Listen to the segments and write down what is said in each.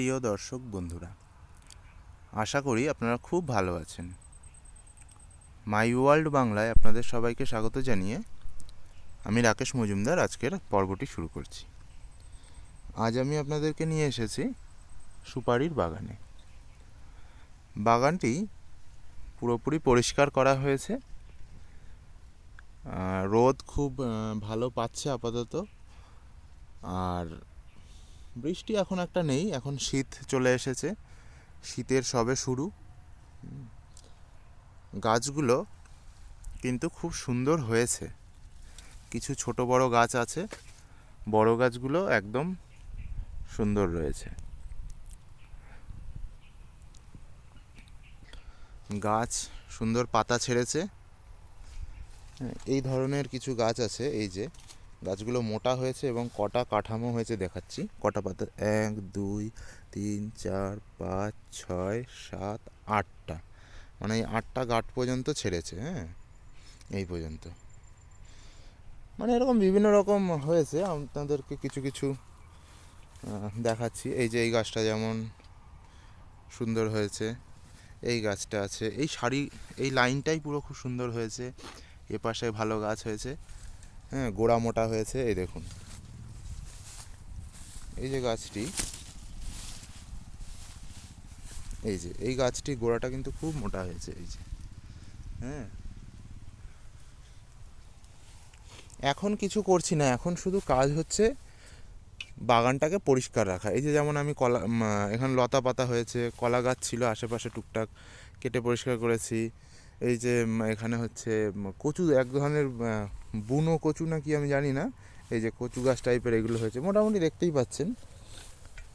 প্রিয় দর্শক বন্ধুরা, আশা করি আপনারা খুব ভালো আছেন। মাই ওয়ার্ল্ড বাংলায় আপনাদের সবাইকে স্বাগত জানিয়ে আমি রাকেশ মজুমদার আজকের পর্বটি শুরু করছি। আজ আমি আপনাদেরকে নিয়ে এসেছি সুপারির বাগানে। বাগানটি পুরোপুরি পরিষ্কার করা হয়েছে। রোদ খুব ভালো পাচ্ছে আপাতত। আর বৃষ্টি এখন একটা নেই এখন শীত চলে এসেছে শীতের সবে শুরু। গাছগুলো কিন্তু খুব সুন্দর হয়েছে। কিছু ছোট বড় গাছ আছে বড় গাছগুলো একদম সুন্দর রয়েছে। গাছ সুন্দর পাতা ছেড়েছে। হ্যাঁ, এই ধরনের কিছু গাছ আছে এই যে গাছগুলো মোটা হয়েছে এবং কটা কাঠামো হয়েছে দেখাচ্ছি। কটা পাতা? এক, দুই, তিন, চার, পাঁচ, ছয়, সাত, আটটা। মানে এই আটটা গাঁট পর্যন্ত ছেড়েছে হ্যাঁ? এই পর্যন্ত। মানে এরকম বিভিন্ন রকম হয়েছে। আপনাদেরকে কিছু কিছু দেখাচ্ছি। এই যে এই গাছটা যেমন সুন্দর হয়েছে, এই গাছটা আছে। এই শাড়ি, এই লাইনটাই পুরো খুব সুন্দর হয়েছে। এ পাশে ভালো গাছ হয়েছে। হ্যাঁ গোড়া মোটা হয়েছে, এই দেখুন। এই যে গাছটি, এই যে, এই গাছটি গোড়াটা কিন্তু খুব মোটা হয়েছে, এই যে। হ্যাঁ। এখন কিছু করছি না, এখন শুধু কাজ হচ্ছে বাগানটাকে পরিষ্কার রাখা। এই যে যেমন আমি কলা এখানে লতা পাতা হয়েছে, কলা গাছ ছিল আশেপাশে টুকটাক, কেটে পরিষ্কার করেছি। এই যে এখানে হচ্ছে কচু, এক ধরনের বুনো কচু না কি আমি জানি না। এই যে কচু গাছ টাইপের এগুলো হয়েছে, মোটামুটি দেখতেই পাচ্ছেন।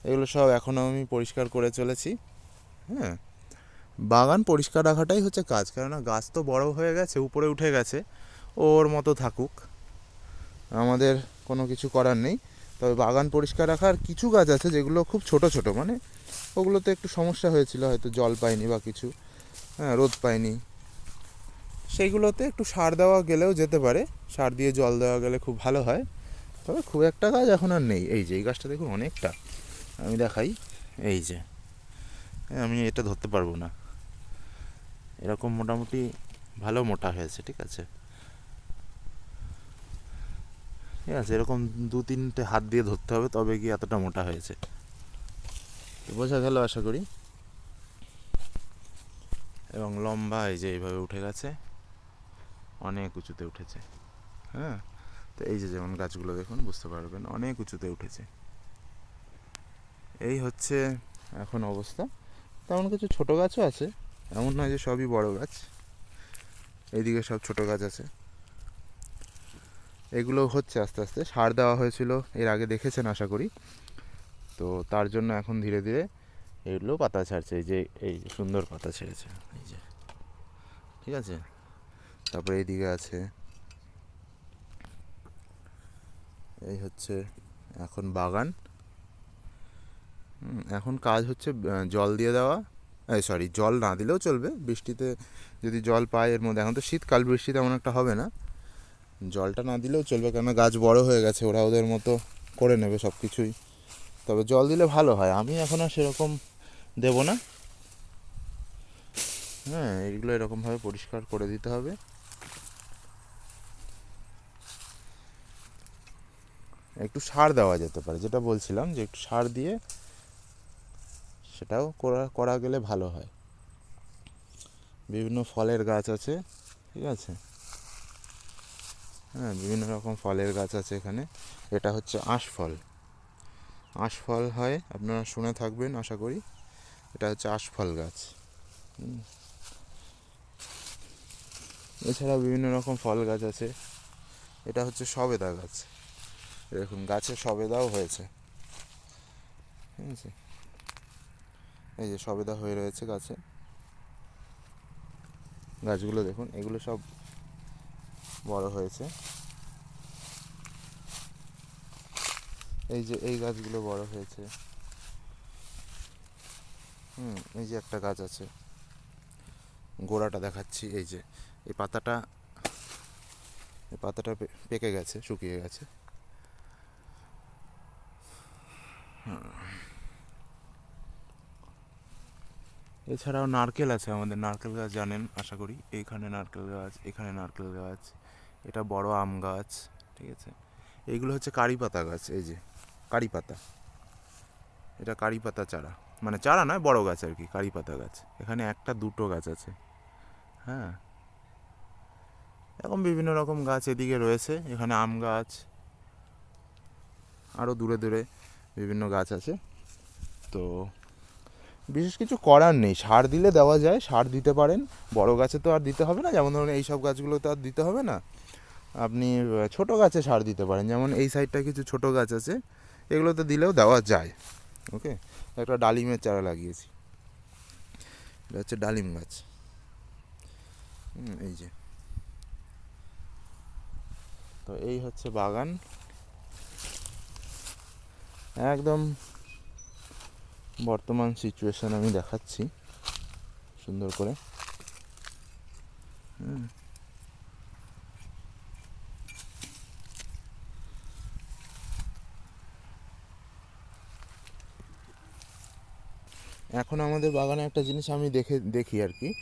এগুলো সব এখনও আমি পরিষ্কার করে চলেছি হ্যাঁ। বাগান পরিষ্কার রাখাটাই হচ্ছে কাজ, কেননা গাছ তো বড় হয়ে গেছে, উপরে উঠে গেছে, ওর মতো থাকুক। আমাদের কোনো কিছু করার নেই। তবে বাগান পরিষ্কার রাখার কিছু গাছ আছে যেগুলো খুব ছোট ছোট মানে ওগুলোতে একটু সমস্যা হয়েছিল, হয়তো জল পায়নি বা কিছু হ্যাঁ রোদ পায়নি সেইগুলোতে একটু সার দেওয়া গেলেও যেতে পারে। সার দিয়ে জল দেওয়া গেলে খুব ভালো হয়। তবে খুব একটা গাছ এখন আর নেই। এই যে, এই গাছটা দেখুন অনেকটা। আমি দেখাই। এই যে, আমি এটা ধরতে পারব না। এরকম মোটামুটি ভালো মোটা হয়েছে, ঠিক আছে? ঠিক আছে, এরকম দু তিনটে হাত দিয়ে ধরতে হবে, তবে কি এতটা মোটা হয়েছে। বোঝা গেল, আশা করি। এবং লম্বা এই যে, এইভাবে উঠে গেছে। অনেক উঁচুতে উঠেছে। হ্যাঁ? তো এই যে যেমন গাছগুলো দেখুন, বুঝতে পারবেন অনেক উঁচুতে উঠেছে। এই হচ্ছে এখন অবস্থা। তেমন কিছু ছোট গাছও আছে, এমন নয় যে সবই বড় গাছ। এইদিকে সব ছোট গাছ আছে। এগুলো হচ্ছে আস্তে আস্তে, সার দেওয়া হয়েছিল, এর আগে দেখেছেন আশা করি। তো তার জন্য এখন ধীরে ধীরে এগুলো পাতা ছাড়ছে, এই যে, এই সুন্দর পাতা ছেড়েছে, এই যে। ঠিক আছে? তারপরে এইদিকে আছে। এই হচ্ছে এখন বাগান। এখন কাজ হচ্ছে জল দিয়ে দেওয়া। এই সরি, জল না দিলেও চলবে। বৃষ্টিতে যদি জল পায় এর মধ্যে, এখন তো শীতকাল, বৃষ্টি তেমন একটা হবে না। জলটা না দিলেও চলবে কেন গাছ বড় হয়ে গেছে, ওরা ওদের মতো করে নেবে সব কিছুই তবে জল দিলে ভালো হয়, আমি এখন আর সেরকম দেবো না। হ্যাঁ এইগুলো এরকমভাবে পরিষ্কার করে দিতে হবে। একটু সার দেওয়া যেতে পারে। যেটা বলছিলাম যে একটু সার দিয়ে সেটাও করা করা গেলে ভালো হয়। বিভিন্ন ফলের গাছ আছে, ঠিক আছে? হ্যাঁ বিভিন্ন রকম ফলের গাছ আছে এখানে। এটা হচ্ছে আঁশফল আঁশফল হয়, আপনারা শুনে থাকবেন, আশা করি। এটা হচ্ছে আঁশফল গাছ। হুম। এছাড়াও বিভিন্ন রকম ফল গাছ আছে। এটা হচ্ছে সবেদা গাছ। এরকম গাছে সবেদাও হয়েছে। ঠিক আছে? এই যে সবেদা হয়ে রয়েছে গাছে। গাছগুলো দেখুন, এগুলো সব বড় হয়েছে। এই যে এই গাছগুলো বড় হয়েছে। হুম, এই যে একটা গাছ আছে। গোড়াটা দেখাচ্ছি, এই যে। এই পাতাটা এই পাতাটা পেকে গেছে, শুকিয়ে গেছে। এছাড়াও নারকেল আছে আমাদের, নারকেল গাছ জানেন, আশা করি। এইখানে নারকেল গাছ, এখানে নারকেল গাছ, এটা বড় আম গাছ, ঠিক আছে? এইগুলো হচ্ছে কারি পাতা গাছ, এই যে, কারি পাতা। এটা কারি পাতা চারা। মানে চারা নয়, বড় গাছ আর কি, কারি পাতা গাছ। এখানে একটা, দুটো গাছ আছে। হ্যাঁ। এরকম বিভিন্ন রকম গাছ এদিকে রয়েছে। এখানে আম গাছ। আরও দূরে দূরে। বিভিন্ন গাছ আছে। তো বিশেষ কিছু করার নেই। সার দিলে দেওয়া যায়, সার দিতে পারেন। বড় গাছে তো আর দিতে হবে না। যেমন ধরুন এইসব গাছগুলো তো আর দিতে হবে না। আপনি ছোট গাছে সার দিতে পারেন। যেমন এই সাইডটা কিছু ছোট গাছ আছে, এগুলোতে দিলেও দেওয়া যায়। ওকে? একটা ডালিমের চারা লাগিয়েছি। এটা হচ্ছে ডালিম গাছ। এই যে। তো এই হচ্ছে বাগান। একদম বর্তমান সিচুয়েশন আমি দেখাচ্ছি। সুন্দর করে। হুম। এখন আমাদের বাগানে একটা জিনিস আমি দেখে, দেখি আর কি,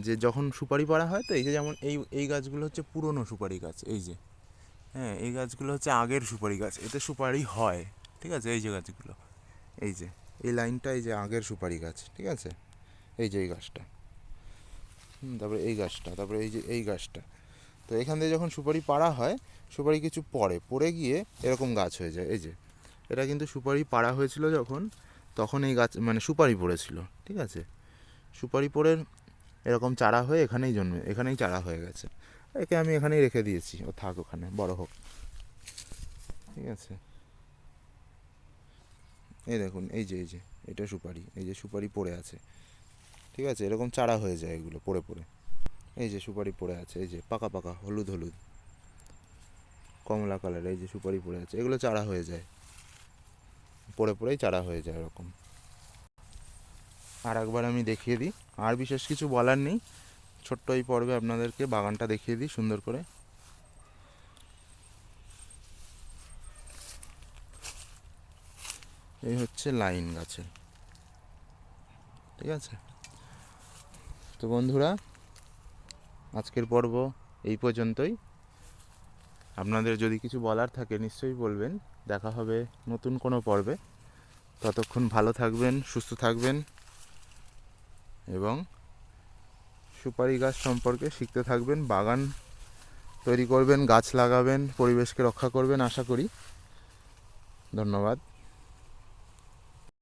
যে যখন সুপারি পাড়া হয় তো এই যে যেমন এই এই গাছগুলো হচ্ছে পুরনো সুপারি গাছ, এই যে। হ্যাঁ এই গাছগুলো হচ্ছে আগের সুপারি গাছ, এতে সুপারি হয়। ঠিক আছে? এই যে গাছগুলো। এই যে এই লাইনটা এই যে আগের সুপারি গাছ ঠিক আছে? এই যে এই গাছটা। হুম, তারপরে এই গাছটা তারপরে এই যে এই গাছটা। তো এখান থেকে যখন সুপারি পাড়া হয় সুপারি কিছু পড়ে পড়ে গিয়ে এরকম গাছ হয়ে যায়। এই যে এটা কিন্তু সুপারি পাড়া হয়েছিল যখন তখন এই গাছ মানে সুপারি পড়েছিল ঠিক আছে? সুপারি পড়ে এরকম চারা হয়ে এখানেই জন্মে এখানেই চারা হয়ে গেছে। একে আমি এখানেই রেখে দিয়েছি ও থাক ওখানে বড় হোক। ঠিক আছে? এই দেখুন, এই যে এই যে, এটা সুপারি, এই যে সুপারি পড়ে আছে। ঠিক আছে? এরকম চারা হয়ে যায় এগুলো পড়ে পড়ে। এই যে সুপারি পড়ে আছে, এই যে পাকা পাকা, হলুদ হলুদ। কমলা কালার, এই যে সুপারি পড়ে আছে, এগুলো চারা হয়ে যায়। পড়ে, পড়েই চারা হয়ে যায় এরকম। আর একবার আমি দেখিয়ে দিই। আর বিশেষ কিছু বলার নেই। ছোট্ট এই পর্বে আপনাদেরকে বাগানটা দেখিয়ে দিই সুন্দর করে। এই হচ্ছে লাইন গাছের। ঠিক আছে? তো বন্ধুরা, আজকের পর্ব এই পর্যন্তই। আপনাদের যদি কিছু বলার থাকে, নিশ্চয়ই বলবেন। দেখা হবে নতুন কোনো পর্বে। ততক্ষণ ভালো থাকবেন, সুস্থ থাকবেন এবং সুপারি গাছ সম্পর্কে শিখতে থাকবেন, বাগান তৈরি করবেন, গাছ লাগাবেন, পরিবেশকে রক্ষা করবেন, আশা করি। ধন্যবাদ।